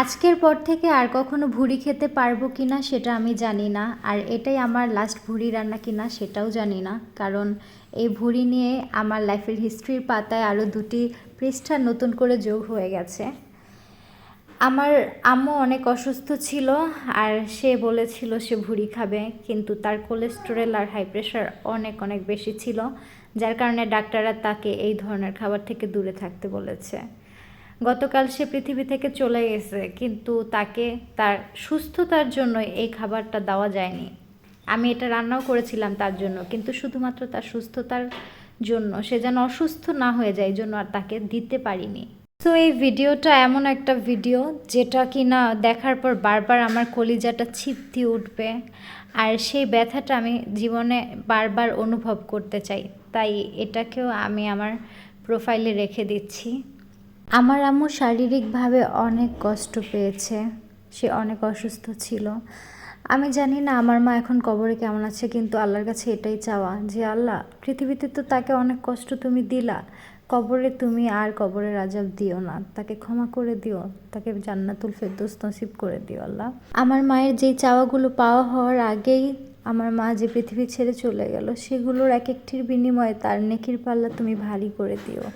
আজকের পর থেকে আর কখনো ভুড়ি খেতে পারব কি না সেটা আমি জানি না, আর এটাই আমার লাস্ট ভুড়ি রান্না কি না সেটাও জানি না। কারণ এই ভুড়ি নিয়ে আমার লাইফের হিস্ট্রির পাতায় আরও দুটি পৃষ্ঠা নতুন করে যোগ হয়ে গেছে। আমার আম্মু অনেক অসুস্থ ছিল, আর সে বলেছিল সে ভুড়ি খাবে, কিন্তু তার কোলেস্টেরল আর হাই প্রেশার অনেক অনেক বেশি ছিল, যার কারণে ডাক্তাররা তাকে এই ধরনের খাবার থেকে দূরে থাকতে বলেছে। গতকাল সে পৃথিবী থেকে চলে গেছে, কিন্তু তাকে তার সুস্থতার জন্য এই খাবারটা দেওয়া যায়নি। আমি এটা রান্নাও করেছিলাম তার জন্য, কিন্তু শুধুমাত্র তার সুস্থতার জন্য। সে যেন অসুস্থ না হয়ে যায়, এই জন্য আর তাকে দিতে পারিনি। তো এই ভিডিওটা এমন একটা ভিডিও, যেটা কি না দেখার পর বারবার আমার কলিজাটা ছিপ দিয়ে উঠবে, আর সেই ব্যথাটা আমি জীবনে বারবার অনুভব করতে চাই। তাই এটাকেও আমি আমার প্রোফাইলে রেখে দিচ্ছি। আমার আম্মু শারীরিকভাবে অনেক কষ্ট পেয়েছে। সে অনেক অসুস্থ ছিল। আমি জানি না আমার মা এখন কবরে কেমন আছে, কিন্তু আল্লাহর কাছে এটাই চাওয়া যে, আল্লাহ, পৃথিবীতে তো তাকে অনেক কষ্ট তুমি দিলা। কবরে তুমি আর কবরের আজাব দিও না। তাকে ক্ষমা করে দিও। তাকে জান্নাতুল ফেরদৌস নসিব করে দিও, আল্লাহ। আমার মায়ের যেই চাওয়াগুলো পাওয়া হওয়ার আগেই আমার মা যে পৃথিবী ছেড়ে চলে গেল, সেগুলোর এক একটির বিনিময়ে তার নেকির পাল্লা তুমি ভারী করে দিও।